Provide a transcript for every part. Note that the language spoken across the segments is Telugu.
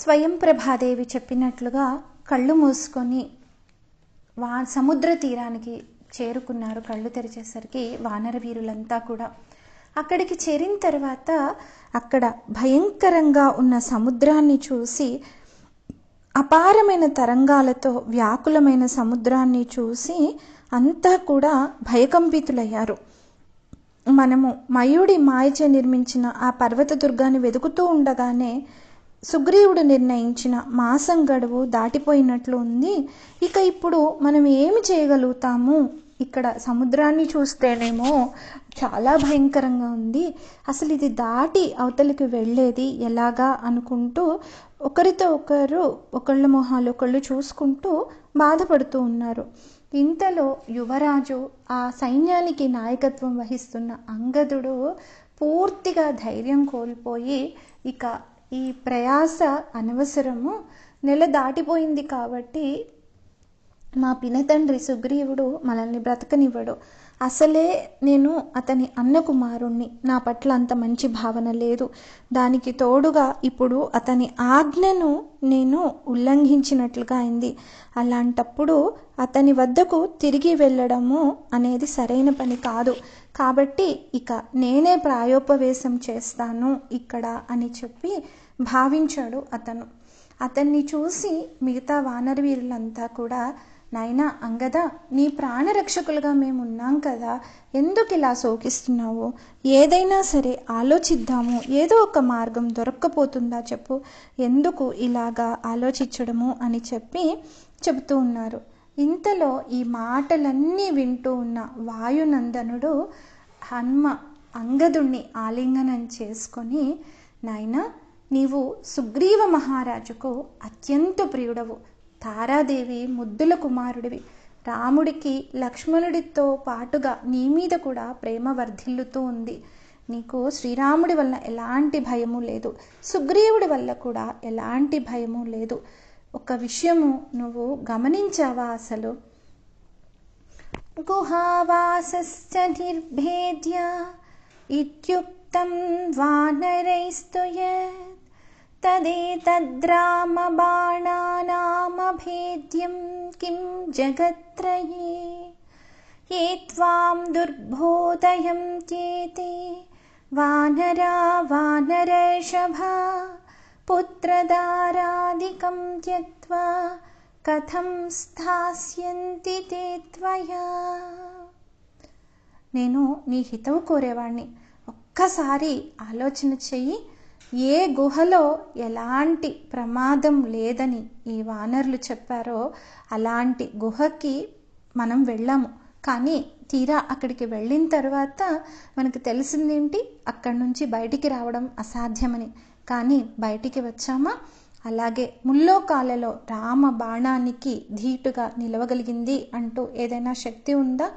స్వయం ప్రభాదేవి చెప్పినట్లుగా కళ్ళు మూసుకొని వా సముద్ర తీరానికి చేరుకున్నారు కళ్ళు తెరిచేసరికి వానర వీరులంతా కూడా. అక్కడికి చేరిన తర్వాత అక్కడ భయంకరంగా ఉన్న సముద్రాన్ని చూసి అపారమైన తరంగాలతో వ్యాకులమైన సముద్రాన్ని చూసి అంతా కూడా భయకంపితులయ్యారు. మనము మయూడి మాయచే నిర్మించిన ఆ పర్వత దుర్గాన్ని వెతుకుతూ ఉండగానే సుగ్రీవుడు నిర్ణయించిన మాసం గడువు దాటిపోయినట్లు ఉంది. ఇక ఇప్పుడు మనం ఏమి చేయగలుగుతాము? ఇక్కడ సముద్రాన్ని చూస్తేనేమో చాలా భయంకరంగా ఉంది. అసలు ఇది దాటి అవతలికి వెళ్ళేది ఎలాగా అనుకుంటూ ఒకరితో ఒకరు ఒకళ్ళ మొహాలు ఒకళ్ళు చూసుకుంటూ బాధపడుతూ ఉన్నారు. ఇంతలో యువరాజు ఆ సైన్యానికి నాయకత్వం వహిస్తున్న అంగదుడు పూర్తిగా ధైర్యం కోల్పోయి ఇక ఈ ప్రయాస అనవసరము నెల దాటిపోయింది కాబట్టి మా పినతండ్రి సుగ్రీవుడు మనల్ని బ్రతకనివ్వడు. అసలే నేను అతని అన్న కుమారుణ్ణి నా పట్ల అంత మంచి భావన లేదు. దానికి తోడుగా ఇప్పుడు అతని ఆజ్ఞను నేను ఉల్లంఘించినట్లుగా అయింది. అలాంటప్పుడు అతని వద్దకు తిరిగి వెళ్ళడము అనేది సరైన పని కాదు. కాబట్టి ఇక నేనే ప్రాయోపవేశం చేస్తాను ఇక్కడ అని చెప్పి భావించాడు అతను. అతన్ని చూసి మిగతా వానరవీరులంతా కూడా నాయనా అంగద నీ ప్రాణరక్షకులుగా మేము ఉన్నాం కదా ఎందుకు ఇలా శోకిస్తున్నావు? ఏదైనా సరే ఆలోచిద్దాము ఏదో ఒక మార్గం దొరక్కపోతుందా చెప్పు ఎందుకు ఇలాగా ఆలోచించడము? అని చెప్పి చెబుతూ ఉన్నారు. ఇంతలో ఈ మాటలన్నీ వింటూ ఉన్న వాయునందనుడు హన్మ అంగదుణ్ణి ఆలింగనం చేసుకొని నాయనా నీవు సుగ్రీవ మహారాజుకు అత్యంత ప్రియుడవు. తారాదేవి ముద్దుల కుమారుడివి. రాముడికి లక్ష్మణుడితో పాటుగా నీ మీద కూడా ప్రేమ వర్ధిల్లుతూ ఉంది. నీకు శ్రీరాముడి వల్ల ఎలాంటి భయము లేదు. సుగ్రీవుడి వల్ల కూడా ఎలాంటి భయము లేదు. ఒక విషయము నువ్వు గమనించావా అసలు గుహావాసశ్చ నిర్భేద్య ఇత్యుక్తం వానరైస్తు యత్ తదేతద్రామబాణానామభేద్యం కిం జగత్రయే ఏ త్వాం దుర్బోధయం చేతే వానరా వానరషభా పుత్రదారాదికం కథం స్థాస్యంతి తే త్వయా నేను నీ హితవు కోరేవాణ్ణి. ఒక్కసారి ఆలోచన చెయ్యి. ఏ గుహలో ఎలాంటి ప్రమాదం లేదని ఈ వానర్లు చెప్పారో అలాంటి గుహకి మనం వెళ్ళాము. కానీ తీరా అక్కడికి వెళ్ళిన తర్వాత మనకు తెలిసిందేంటి? అక్కడి నుంచి బయటికి రావడం అసాధ్యమని. కానీ బయటికి వచ్చామా? అలాగే ముల్లోకాలలో రామ బాణానికి ధీటుగా నిలవగలిగింది అంటూ ఏదైనా శక్తి ఉందా?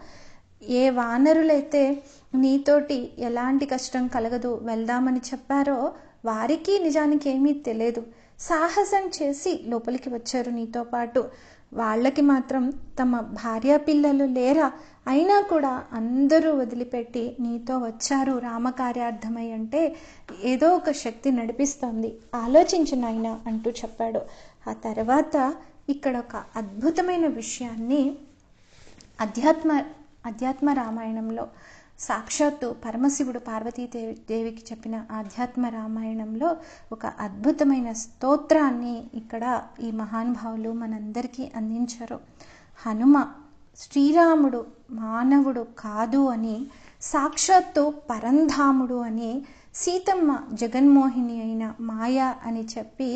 ఏ వానరులైతే నీతోటి ఎలాంటి కష్టం కలగదు వెళ్దామని చెప్పారో వారికి నిజానికి ఏమీ తెలియదు సాహసం చేసి లోపలికి వచ్చారు నీతో పాటు. వాళ్ళకి మాత్రం తమ భార్య పిల్లలు లేరా? అయినా కూడా అందరూ వదిలిపెట్టి నీతో వచ్చారు రామకార్యార్థమై అంటే ఏదో ఒక శక్తి నడిపిస్తోంది. ఆలోచించు నాయన అంటూ చెప్పాడు. ఆ తర్వాత ఇక్కడ ఒక అద్భుతమైన విషయాన్ని అధ్యాత్మ అధ్యాత్మ రామాయణంలో సాక్షాత్తు పరమశివుడు పార్వతీదేవి దేవికి చెప్పిన ఆధ్యాత్మ రామాయణంలో ఒక అద్భుతమైన స్తోత్రాన్ని ఇక్కడ ఈ మహానుభావులు మనందరికీ అందించారు. హనుమ శ్రీరాముడు మానవుడు కాదు అని సాక్షాత్తు పరంధాముడు అని సీతమ్మ జగన్మోహిని అయిన మాయ అని చెప్పి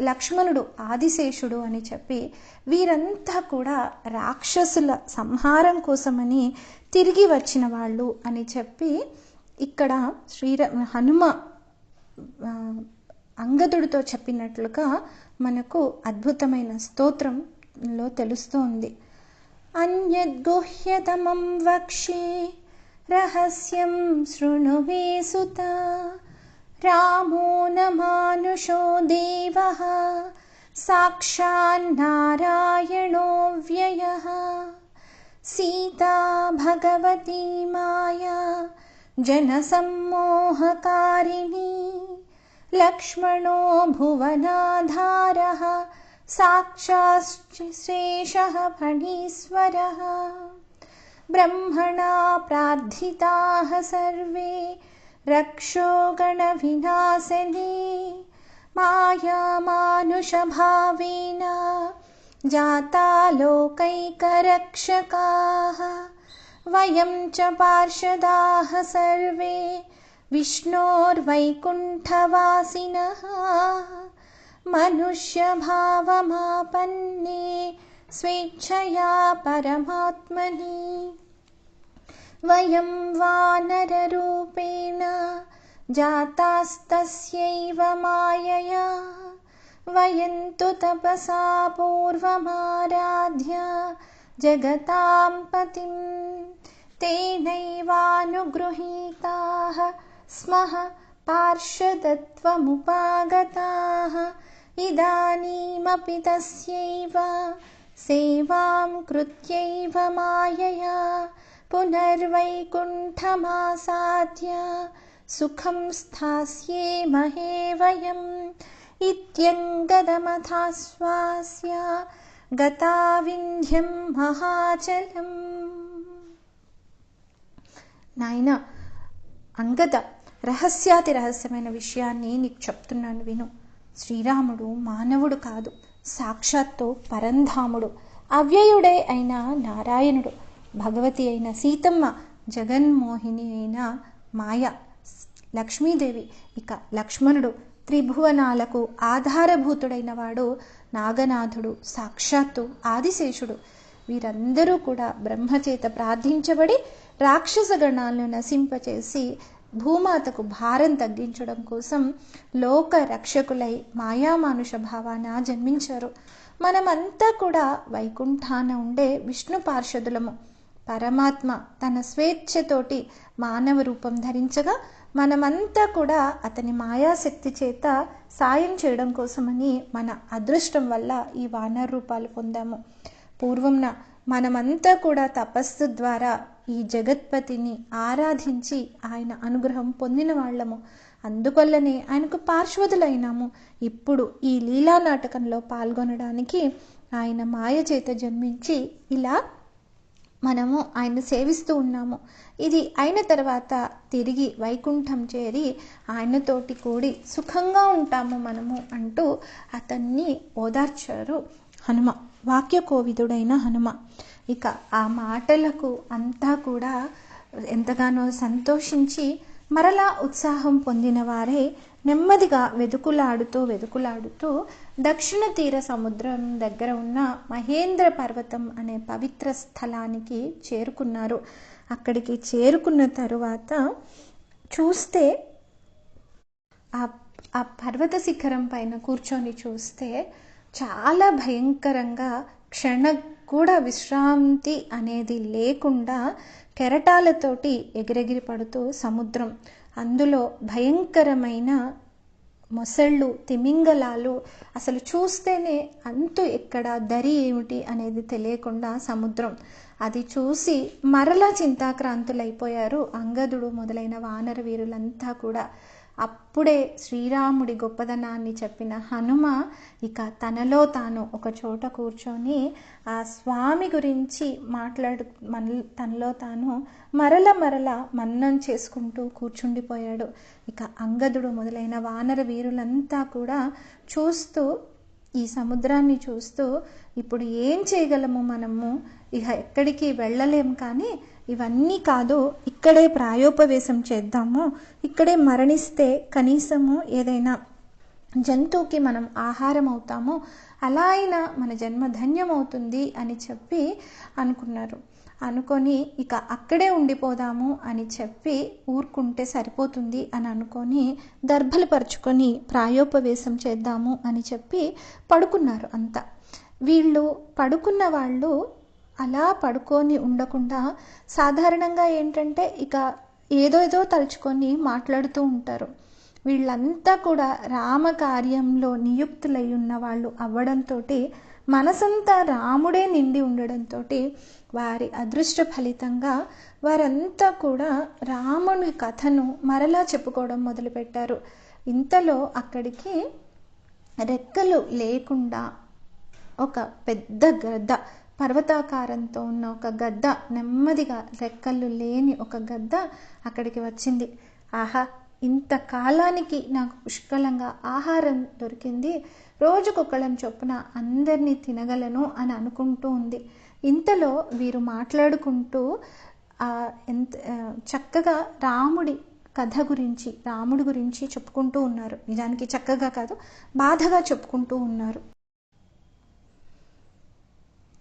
లక్ష్మణుడు ఆదిశేషుడు అని చెప్పి వీరంతా కూడా రాక్షసుల సంహారం కోసమని తిరిగి వచ్చిన వాళ్ళు అని చెప్పి ఇక్కడ శ్రీర హనుమ అంగదుడితో చెప్పినట్లుగా మనకు అద్భుతమైన స్తోత్రంలో తెలుస్తోంది. अन्यद्गुह्यतमं वक्ष्ये रहस्यं शृणु मे सुत। रामो न मानुषो देवः साक्षान्नारायणो व्ययः। सीता भगवती माया जनसम्मोहकारिणी लक्ष्मणो भुवनाधारः साक्षाश्च फणीश्वरः। ब्रह्मणा प्रार्थिताः सर्वे रक्षो गणविनाशने। मायामानुषभावेन जाता लोकैकरक्षकाः। वयं च पार्षदाः सर्वे विष्णोर्वैकुण्ठवासिनः मनुष्यभावमापन्ने स्वेच्छया परमात्मनि। वयं वानररूपेण जातास्तस्यैव मायया। वयं तु तपसा पूर्वमाराध्य जगतां पतिं। तेनैवानुगृहीताः स्मः पार्षदत्वमुपागताः इदानीमपि तस्यैव सेवां कृत्यैव मायया पुनर्वैकुण्ठमासाद्य सुखं स्थास्येमहे वयम् इत्यङ्गदमथाश्वास्य गता विन्ध्यं महाचलम् నాయన అంగద రహస్యాతి రహస్యమైన విషయాన్ని నీకు చెప్తున్నాను విను శ్రీరాముడు మానవుడు కాదు సాక్షాత్తు పరంధాముడు అవ్యయుడే అయిన నారాయణుడు భగవతి అయిన సీతమ్మ జగన్మోహిని అయిన మాయ లక్ష్మీదేవి. ఇక లక్ష్మణుడు త్రిభువనాలకు ఆధారభూతుడైన వాడు నాగనాథుడు సాక్షాత్తు ఆదిశేషుడు. వీరందరూ కూడా బ్రహ్మచేత ప్రార్థించబడి రాక్షస గణాలను నశింపచేసి భూమాతకు భారం తగ్గించడం కోసం లోక రక్షకులై మాయామానుష భావాన జన్మించారు. మనమంతా కూడా వైకుంఠాన ఉండే విష్ణు పార్షదులము. పరమాత్మ తన స్వేచ్ఛతోటి మానవ రూపం ధరించగా మనమంతా కూడా అతని మాయాశక్తి చేత సాయం చేయడం కోసమని మన అదృష్టం వల్ల ఈ వానర రూపాలు పొందాము. పూర్వంన మనమంతా కూడా తపస్సు ద్వారా ఈ జగత్పతిని ఆరాధించి ఆయన అనుగ్రహం పొందిన వాళ్ళము. అందువల్లనే ఆయనకు పార్శ్వదులైనాము ఇప్పుడు ఈ లీలా నాటకంలో పాల్గొనడానికి ఆయన మాయ చేత జన్మించి ఇలా మనము ఆయన సేవిస్తూ ఉన్నాము. ఇది అయిన తర్వాత తిరిగి వైకుంఠం చేరి ఆయనతోటి కూడి సుఖంగా ఉంటాము మనము అంటూ అతన్ని ఓదార్చారు హనుమ. వాక్య కోవిదుడైన హనుమ. ఇక ఆ మాటలకు అంతా కూడా ఎంతగానో సంతోషించి మరలా ఉత్సాహం పొందిన వారే నెమ్మదిగా వెదుకులాడుతూ వెదుకులాడుతూ దక్షిణ తీర సముద్రం దగ్గర ఉన్న మహేంద్ర పర్వతం అనే పవిత్ర స్థలానికి చేరుకున్నారు. అక్కడికి చేరుకున్న తరువాత చూస్తే ఆ ఆ పర్వత శిఖరం పైన కూర్చొని చూస్తే చాలా భయంకరంగా క్షణ కూడా విశ్రాంతి అనేది లేకుండా కెరటాలతోటి ఎగిరెగిరి పడుతూ సముద్రం. అందులో భయంకరమైన మొసళ్ళు తిమింగలాలు అసలు చూస్తేనే అంతు ఎక్కడ దరి ఏమిటి అనేది తెలియకుండా సముద్రం. అది చూసి మరలా చింతాక్రాంతులైపోయారు అంగదుడు మొదలైన వానర వీరులంతా కూడా. అప్పుడే శ్రీరాముడి గొప్పదనాన్ని చెప్పిన హనుమ ఇక తనలో తాను ఒక చోట కూర్చొని ఆ స్వామి గురించి మాట్లాడు మన తనలో తాను మరల మరల మన్నం చేసుకుంటూ కూర్చుండిపోయాడు. ఇక అంగదుడు మొదలైన వానర వీరులంతా కూడా చూస్తూ ఈ సముద్రాన్ని చూస్తూ ఇప్పుడు ఏం చేయగలము మనము? ఇక ఎక్కడికి వెళ్ళలేము కానీ ఇవన్నీ కాదు ఇక్కడే ప్రాయోపవేశం చేద్దాము. ఇక్కడే మరణిస్తే కనీసము ఏదైనా జంతువుకి మనం ఆహారం అవుతాము. అలా అయినా మన జన్మ ధన్యమవుతుంది అని చెప్పి అనుకున్నారు. అనుకొని ఇక అక్కడే ఉండిపోదాము అని చెప్పి ఊరుకుంటే సరిపోతుంది అని అనుకొని దర్భలు పరుచుకొని ప్రాయోపవేశం చేద్దాము అని చెప్పి పడుకున్నారు అంతా. వీళ్ళు పడుకున్న వాళ్ళు అలా పడుకొని ఉండకుండా సాధారణంగా ఏంటంటే ఇక ఏదో ఏదో తలుచుకొని మాట్లాడుతూ ఉంటారు. వీళ్ళంతా కూడా రామకార్యంలో నియుక్తులై ఉన్న వాళ్ళు అవ్వడంతో మనసంతా రాముడే నిండి ఉండడంతో వారి అదృష్ట ఫలితంగా వారంతా కూడా రాముని కథను మరలా చెప్పుకోవడం మొదలుపెట్టారు. ఇంతలో అక్కడికి రెక్కలు లేకుండా ఒక పెద్ద గద్ద పర్వతాకారంతో ఉన్న ఒక గద్ద నెమ్మదిగా రెక్కలు లేని ఒక గద్ద అక్కడికి వచ్చింది. ఆహా ఇంత కాలానికి నాకు పుష్కలంగా ఆహారం దొరికింది. రోజుకొకళం చొప్పున అందరినీ తినగలను అని అనుకుంటూ ఉంది. ఇంతలో వీరు మాట్లాడుకుంటూ ఎంత చక్కగా రాముడి కథ గురించి రాముడి గురించి చెప్పుకుంటూ ఉన్నారు. నిజానికి చక్కగా కాదు బాధగా చెప్పుకుంటూ ఉన్నారు.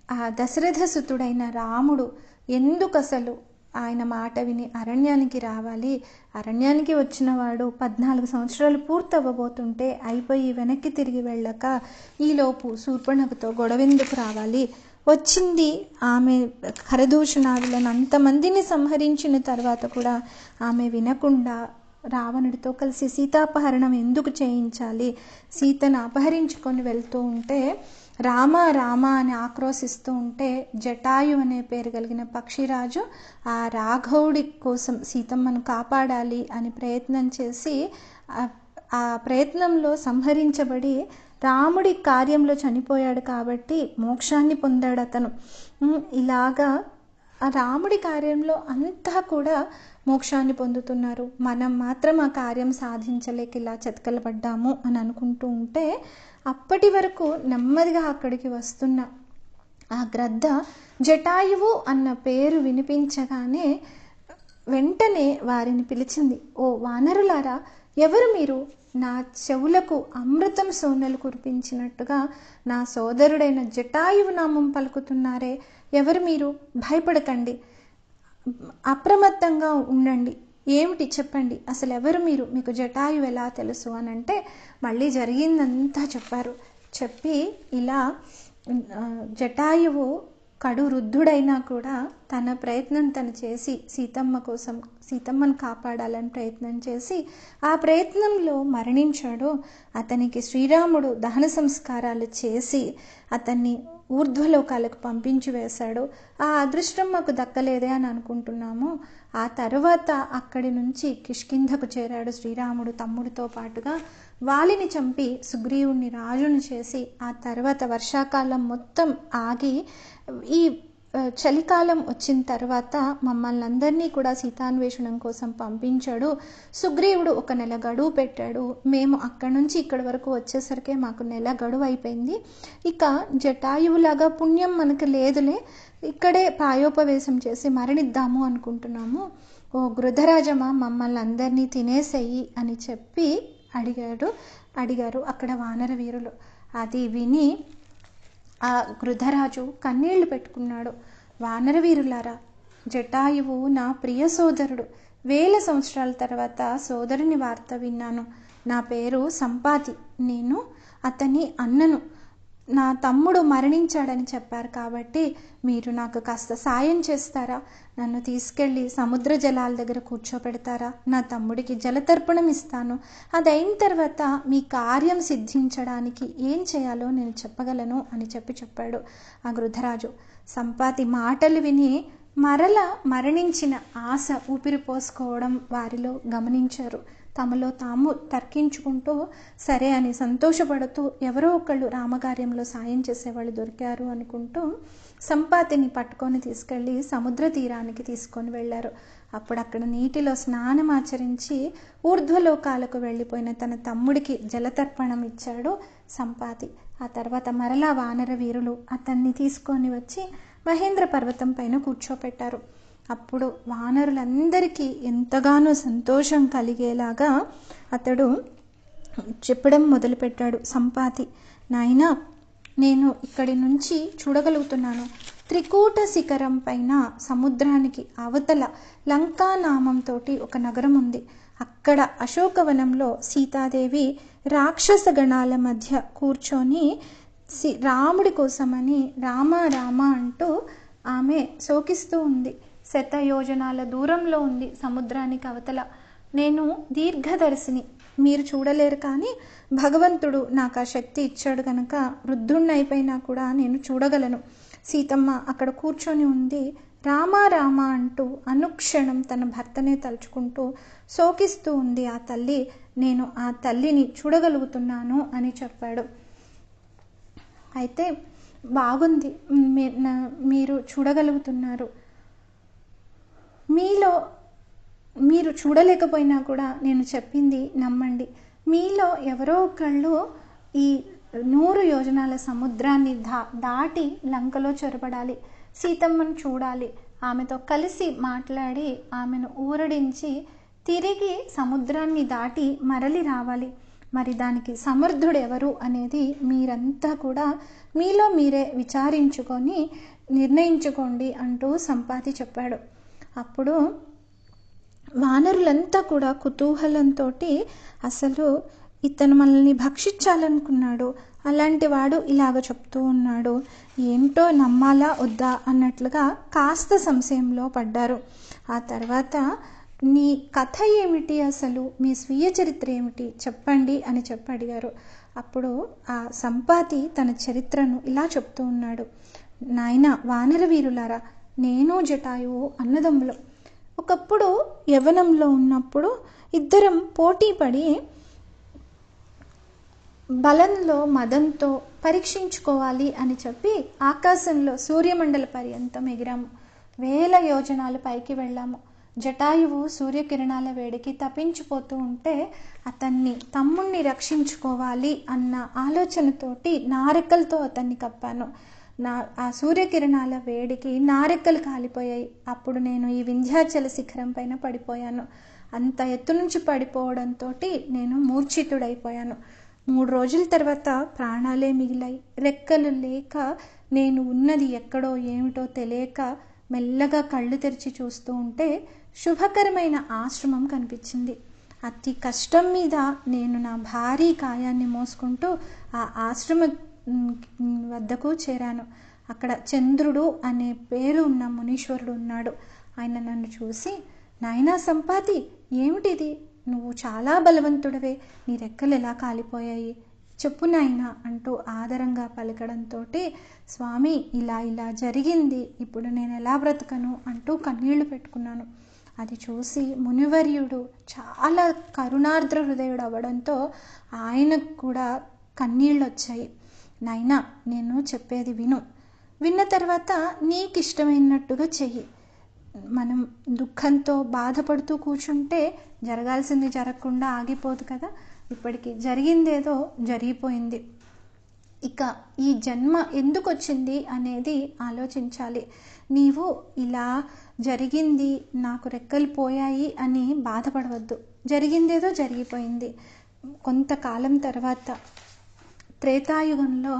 ఆ దశరథ సుతుడైన రాముడు ఎందుకు అసలు ఆయన మాట విని అరణ్యానికి రావాలి. అరణ్యానికి వచ్చినవాడు పద్నాలుగు సంవత్సరాలు పూర్తవ్వబోతుంటే అయిపోయి వెనక్కి తిరిగి వెళ్ళక ఈలోపు శూర్పణకుతో గొడవెందుకు రావాలి? వచ్చింది ఆమె హరదూషణాదులను అంతమందిని సంహరించిన తర్వాత కూడా ఆమె వినకుండా రావణుడితో కలిసి సీతాపహరణం ఎందుకు చేయించాలి? సీతను అపహరించుకొని వెళ్తూ ఉంటే రామ రామ అని ఆక్రోశిస్తూ ఉంటే జటాయు అనే పేరు కలిగిన పక్షిరాజు ఆ రాఘవుడి కోసం సీతమ్మను కాపాడాలి అని ప్రయత్నం చేసి ఆ ప్రయత్నంలో సంహరించబడి రాముడి కార్యంలో చనిపోయాడు కాబట్టి మోక్షాన్ని పొందాడు అతను. ఇలాగా ఆ రాముడి కార్యంలో అంతా కూడా మోక్షాన్ని పొందుతున్నారు. మనం మాత్రం ఆ కార్యం సాధించలేక ఇలా చెతకలబడ్డాము అని అనుకుంటూ ఉంటే అప్పటి వరకు నెమ్మదిగా అక్కడికి వస్తున్న ఆ గ్రద్ద జటాయువు అన్న పేరు వినిపించగానే వెంటనే వారిని పిలిచింది ఓ వానరులారా ఎవరు మీరు? నా చెవులకు అమృతం సోనలు కురిపించినట్టుగా నా సోదరుడైన జటాయువు నామం పలుకుతున్నారే ఎవరు మీరు? భయపడకండి అప్రమత్తంగా ఉండండి. ఏమిటి చెప్పండి? అసలు ఎవరు మీరు? మీకు జటాయు ఎలా తెలుసు? అని అంటే మళ్ళీ జరిగిందంతా చెప్పారు. చెప్పి ఇలా జటాయువు కడు వృద్ధుడైనా కూడా తన ప్రయత్నం తను చేసి సీతమ్మ కోసం సీతమ్మను కాపాడాలని ప్రయత్నం చేసి ఆ ప్రయత్నంలో మరణించాడు. అతనికి శ్రీరాముడు దహన సంస్కారాలు చేసి అతన్ని ఊర్ధ్వలోకాలకు పంపించి వేశాడు. ఆ అదృష్టం మాకు దక్కలేదే అని అనుకుంటున్నాము. ఆ తర్వాత అక్కడి నుంచి కిష్కింధకు చేరాడు శ్రీరాముడు తమ్ముడితో పాటుగా. వాలిని చంపి సుగ్రీవుణ్ణి రాజును చేసి ఆ తర్వాత వర్షాకాలం మొత్తం ఆగి ఈ చలికాలం వచ్చిన తర్వాత మమ్మల్ని అందరినీ కూడా సీతాన్వేషణం కోసం పంపించాడు. సుగ్రీవుడు ఒక నెల గడువు పెట్టాడు. మేము అక్కడి నుంచి ఇక్కడి వరకు వచ్చేసరికి మాకు నెల గడువు అయిపోయింది. ఇక జటాయువులాగా పుణ్యం మనకు లేదులే ఇక్కడే పాయోపవేశం చేసి మరణిద్దాము అనుకుంటున్నాము. ఓ గృధరాజమా మమ్మల్ని అందరినీ తినేసేయి అని చెప్పి అడిగాడు. అడిగారు అక్కడ వానర వీరులు. అది విని ఆ గృధరాజు కన్నీళ్ళు పెట్టుకున్నాడు. వానరవీరులారా జటాయువు నా ప్రియ సోదరుడు. వేల సంవత్సరాల తర్వాత సోదరుని వార్త విన్నాను. నా పేరు సంపాతి. నేను అతని అన్నను. నా తమ్ముడు మరణించాడని చెప్పారు కాబట్టి మీరు నాకు కాస్త సాయం చేస్తారా? నన్ను తీసుకెళ్ళి సముద్ర జలాల దగ్గర కూర్చోపెడతారా? నా తమ్ముడికి జలతర్పణం ఇస్తాను. అది అయిన తర్వాత మీ కార్యం సిద్ధించడానికి ఏం చేయాలో నేను చెప్పగలను అని చెప్పి చెప్పాడు ఆ గృధరాజు. సంపాతి మాటలు విని మరల మరణించిన ఆశ ఊపిరి పోసుకోవడం వారిలో గమనించారు. తమలో తాము తర్కించుకుంటూ సరే అని సంతోషపడుతూ ఎవరో ఒకళ్ళు రామకార్యంలో సాయం చేసేవాళ్ళు దొరికారు అనుకుంటూ సంపాతిని పట్టుకొని తీసుకెళ్ళి సముద్ర తీరానికి తీసుకొని వెళ్ళారు. అప్పుడు అక్కడ నీటిలో స్నానం ఆచరించి ఊర్ధ్వలోకాలకు వెళ్ళిపోయిన తన తమ్ముడికి జలతర్పణం ఇచ్చాడు సంపాతి. ఆ తర్వాత మరలా వానర వీరులు అతన్ని తీసుకొని వచ్చి మహేంద్ర పర్వతం పైన కూర్చోపెట్టారు. అప్పుడు వానరులందరికీ ఎంతగానో సంతోషం కలిగేలాగా అతడు చెప్పడం మొదలుపెట్టాడు. సంపాతి నాయనా నేను ఇక్కడి నుంచి చూడగలుగుతున్నాను. త్రికూట శిఖరం పైన సముద్రానికి అవతల లంకా నామంతో ఒక నగరం ఉంది. అక్కడ అశోకవనంలో సీతాదేవి రాక్షస గణాల మధ్య కూర్చొని రాముడి కోసమని రామ రామ అంటూ ఆమె శోకిస్తూ ఉంది. శత యోజనాల దూరంలో ఉంది సముద్రానికి అవతల. నేను దీర్ఘదర్శిని. మీరు చూడలేరు కానీ భగవంతుడు నాకు ఆ శక్తి ఇచ్చాడు కనుక వృద్ధుణ్ణైపోయినా కూడా నేను చూడగలను. సీతమ్మ అక్కడ కూర్చొని ఉంది. రామా రామా అంటూ అనుక్షణం తన భర్తనే తలుచుకుంటూ శోకిస్తూ ఉంది ఆ తల్లి. నేను ఆ తల్లిని చూడగలుగుతున్నాను అని చెప్పాడు. అయితే బాగుంది. మీ- మీరు చూడగలుగుతున్నారు. మీలో మీరు చూడలేకపోయినా కూడా నేను చెప్పింది నమ్మండి. మీలో ఎవరో ఒకళ్ళు ఈ నూరు యోజనాల సముద్రాన్ని దా దాటి లంకలో చొరబడాలి సీతమ్మను చూడాలి ఆమెతో కలిసి మాట్లాడి ఆమెను ఊరడించి తిరిగి సముద్రాన్ని దాటి మరలి రావాలి. మరి దానికి సమర్థుడు ఎవరు అనేది మీరంతా కూడా మీలో మీరే విచారించుకొని నిర్ణయించుకోండి అంటూ సంపాతి చెప్పాడు. అప్పుడు వానరులంతా కూడా కుతూహలంతో అసలు ఇతను మనల్ని భక్షించాలనుకున్నాడు. అలాంటి వాడు ఇలాగ చెప్తూ ఉన్నాడు. ఏంటో నమ్మాలా వద్దా? అన్నట్లుగా కాస్త సంశయంలో పడ్డారు. ఆ తర్వాత నీ కథ ఏమిటి అసలు? మీ స్వీయ చరిత్ర ఏమిటి? చెప్పండి అని చెప్పి అడిగారు. అప్పుడు ఆ సంపాతి తన చరిత్రను ఇలా చెప్తూ ఉన్నాడు. నాయన వానర వీరులారా నేను జటాయువు అన్నదమ్ములు. ఒకప్పుడు యవనంలో ఉన్నప్పుడు ఇద్దరం పోటీ పడి బలంలో మదంతో పరీక్షించుకోవాలి అని చెప్పి ఆకాశంలో సూర్యమండల పర్యంతం ఎగిరాము. వేల యోజనాలు పైకి వెళ్ళాము. జటాయువు సూర్యకిరణాల వేడికి తప్పించిపోతూ ఉంటే అతన్ని తమ్ముణ్ణి రక్షించుకోవాలి అన్న ఆలోచనతోటి నారెక్కలతో అతన్ని కప్పాను. నా ఆ సూర్యకిరణాల వేడికి నారెక్కలు కాలిపోయాయి. అప్పుడు నేను ఈ వింధ్యాచల శిఖరం పైన పడిపోయాను. అంత ఎత్తు నుంచి పడిపోవడంతో నేను మూర్ఛితుడైపోయాను. మూడు రోజుల తర్వాత ప్రాణాలే మిగిలాయి. రెక్కలు లేక నేను ఉన్నది ఎక్కడో ఏమిటో తెలియక మెల్లగా కళ్ళు తెరిచి చూస్తూ ఉంటే శుభకరమైన ఆశ్రమం కనిపించింది. అతి కష్టం మీద నేను నా భారీ కాయాన్ని మోసుకుంటూ ఆ ఆశ్రమ వద్దకు చేరాను. అక్కడ చంద్రుడు అనే పేరు ఉన్న మునీశ్వరుడు ఉన్నాడు. ఆయన నన్ను చూసి నాయనా సంపాతి ఏమిటిది? నువ్వు చాలా బలవంతుడవే. నీ రెక్కలు ఎలా కాలిపోయాయి? చెప్పు నాయనా అంటూ ఆదరంగా పలకడంతో స్వామి ఇలా ఇలా జరిగింది. ఇప్పుడు నేను ఎలా బ్రతకను? అంటూ కన్నీళ్ళు పెట్టుకున్నాను. అది చూసి మునివర్యుడు చాలా కరుణార్ద్ర హృదయుడు అవ్వడంతో ఆయనకు కూడా కన్నీళ్ళు వచ్చాయి నాయనా నేను చెప్పేది విను. విన్న తర్వాత నీకు ఇష్టమైనట్టుగా చెయ్యి. మనం దుఃఖంతో బాధపడుతూ కూర్చుంటే జరగాల్సింది జరగకుండా ఆగిపోదు కదా. ఇప్పటికి జరిగిందేదో జరిగిపోయింది. ఇక ఈ జన్మ ఎందుకు వచ్చింది అనేది ఆలోచించాలి. నీవు ఇలా జరిగింది నాకు రెక్కలు పోయాయి అని బాధపడవద్దు. జరిగిందేదో జరిగిపోయింది. కొంతకాలం తర్వాత త్రేతాయుగంలో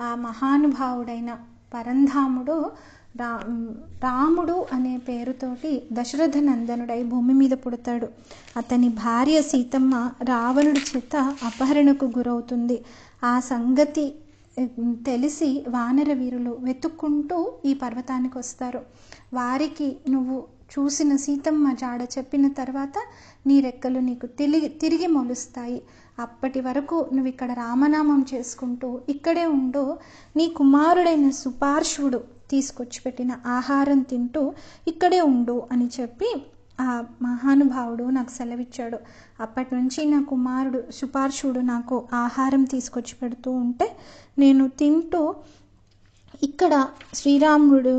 ఆ మహానుభావుడైన పరంధాముడు రా రాముడు అనే పేరుతోటి దశరథ నందనుడై భూమి మీద పుడతాడు. అతని భార్య సీతమ్మ రావణుడి చేత అపహరణకు గురవుతుంది. ఆ సంగతి తెలిసి వానర వీరులు వెతుక్కుంటూ ఈ పర్వతానికి వస్తారు వారికి నువ్వు చూసిన సీతమ్మ జాడ చెప్పిన తర్వాత నీ రెక్కలు నీకు తిరిగి తిరిగి మొలుస్తాయి. అప్పటి వరకు నువ్వు ఇక్కడ రామనామం చేసుకుంటూ ఇక్కడే ఉండు. నీ కుమారుడైన సుపార్శ్వుడు తీసుకొచ్చి పెట్టిన ఆహారం తింటూ ఇక్కడే ఉండు అని చెప్పి ఆ మహానుభావుడు నాకు సెలవిచ్చాడు. అప్పటి నుంచి నా కుమారుడు సుపార్శుడు నాకు ఆహారం తీసుకొచ్చి పెడుతూ ఉంటే నేను తింటూ ఇక్కడ శ్రీరాముడు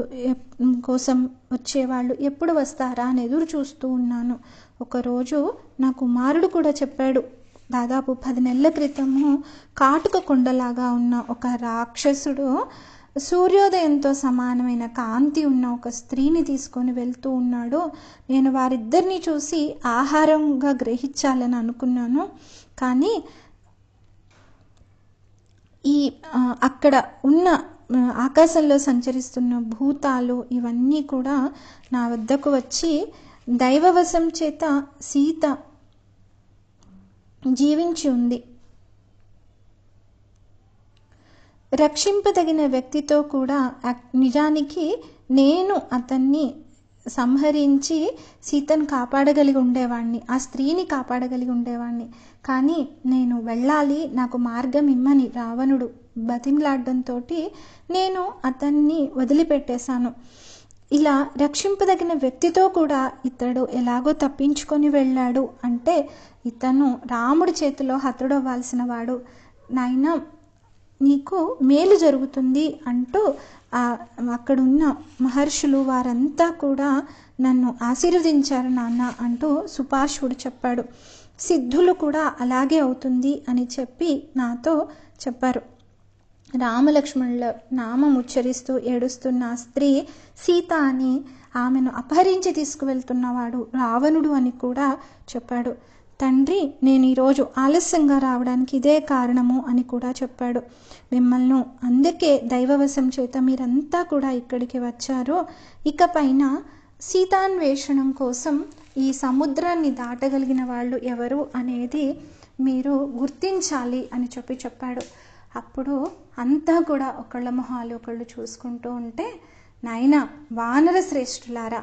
కోసం వచ్చేవాళ్ళు ఎప్పుడు వస్తారా అని ఎదురు చూస్తూ ఉన్నాను. ఒకరోజు నా కుమారుడు కూడా చెప్పాడు దాదాపు పది నెలల క్రితము కాటుక కొండలాగా ఉన్న ఒక రాక్షసుడు సూర్యోదయంతో సమానమైన కాంతి ఉన్న ఒక స్త్రీని తీసుకొని వెళ్తూ ఉన్నాడు. నేను వారిద్దరిని చూసి ఆహారంగా గ్రహించాలని అనుకున్నాను. కానీ ఈ అక్కడ ఉన్న ఆకాశంలో సంచరిస్తున్న భూతాలు ఇవన్నీ కూడా నా వద్దకు వచ్చి దైవవశం చేత సీత జీవించి ఉంది. రక్షింపదగిన వ్యక్తితో కూడా నిజానికి నేను అతన్ని సంహరించి సీతను కాపాడగలిగి ఉండేవాడిని ఆ స్త్రీని కాపాడగలిగి ఉండేవాడిని కానీ నేను వెళ్ళాలి నాకు మార్గం ఇమ్మని రావణుడు బతిమలాడడంతో నేను అతన్ని వదిలిపెట్టేశాను. ఇలా రక్షింపదగిన వ్యక్తితో కూడా ఇతడు ఎలాగో తప్పించుకొని వెళ్ళాడు అంటే ఇతను రాముడి చేతిలో హతుడవ్వాల్సిన వాడు. నాయన నీకు మేలు జరుగుతుంది అంటూ అక్కడున్న మహర్షులు వారంతా కూడా నన్ను ఆశీర్వదించారు నాన్న అంటూ సుపార్శ్వుడు చెప్పాడు. సిద్ధులు కూడా అలాగే అవుతుంది అని చెప్పి నాతో చెప్పారు. రామలక్ష్మణుల నామం ఉచ్చరిస్తూ ఏడుస్తున్న స్త్రీ సీత అని ఆమెను అపహరించి తీసుకువెళ్తున్నవాడు రావణుడు అని కూడా చెప్పాడు. తండ్రి నేను ఈరోజు ఆలస్యంగా రావడానికి ఇదే కారణము అని కూడా చెప్పాడు. మిమ్మల్ని అందుకే దైవవశం చేత మీరంతా కూడా ఇక్కడికి వచ్చారు. ఇకపైన సీతాన్వేషణం కోసం ఈ సముద్రాన్ని దాటగలిగిన వాళ్ళు ఎవరు అనేది మీరు గుర్తించాలి అని చెప్పి చెప్పాడు. అప్పుడు అంతా కూడా ఒకళ్ళ మొహాలు ఒకళ్ళు చూసుకుంటూ ఉంటే నాయన వానర శ్రేష్ఠులారా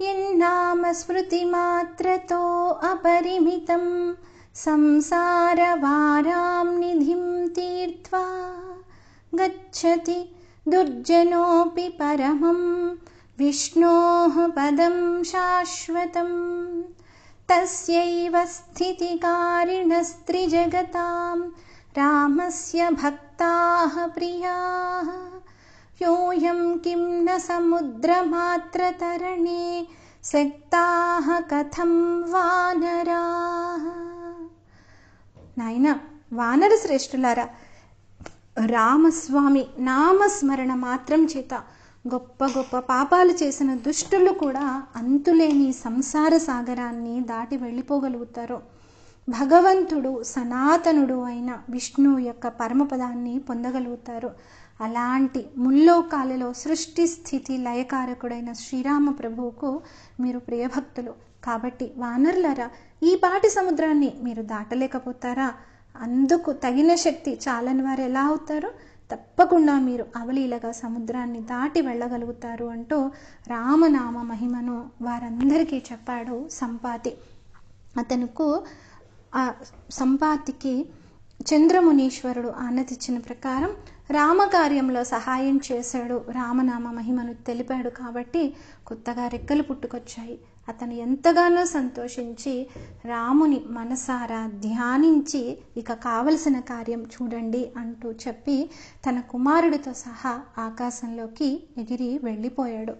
ఎన్నామ స్మృతి మాత్రతో అపరిమితం సంసార వారాం నిధిం తీర్త్వా గచ్చతి దుర్జనోపి పరమం విష్ణోః పదం శాశ్వతం తస్యైవ స్థితికారిణస్త్రిజగతాం రామస్య భక్తాः ప్రియాः యోయం కిం న సముద్రమాత్రతరణే శక్తాः కథం వానరాः నాయన వానర శ్రేష్ఠులారా రామస్వామి నామస్మరణ మాత్రం చేత గొప్ప గొప్ప పాపాలు చేసిన దుష్టులు కూడా అంతులేని సంసార సాగరాన్ని దాటి వెళ్ళిపోగలుగుతారు. భగవంతుడు సనాతనుడు అయిన విష్ణువు యొక్క పరమపదాన్ని పొందగలుగుతారు. అలాంటి ముల్లోకాలలో సృష్టి స్థితి లయకారకుడైన శ్రీరామ ప్రభువుకు మీరు ప్రియభక్తులు. కాబట్టి వానరులరా ఈ పాటి సముద్రాన్ని మీరు దాటలేకపోతారా? అందుకు తగిన శక్తి చాలని వారు ఎలా అవుతారు? తప్పకుండా మీరు అవలీలగా సముద్రాన్ని దాటి వెళ్ళగలుగుతారు అంటూ రామనామ మహిమను వారందరికీ చెప్పాడు సంపాతి. అతనుకు ఆ సంపాతికి చంద్రమునీశ్వరుడు ఆనతిచ్చిన ప్రకారం రామకార్యంలో సహాయం చేశాడు. రామనామ మహిమను తెలిపాడు కాబట్టి కొత్తగా రెక్కలు పుట్టుకొచ్చాయి. అతను ఎంతగానో సంతోషించి రాముని మనసారా ధ్యానించి ఇక కావలసిన కార్యం చూడండి అంటూ చెప్పి తన కుమారుడితో సహా ఆకాశంలోకి ఎగిరి వెళ్ళిపోయాడు.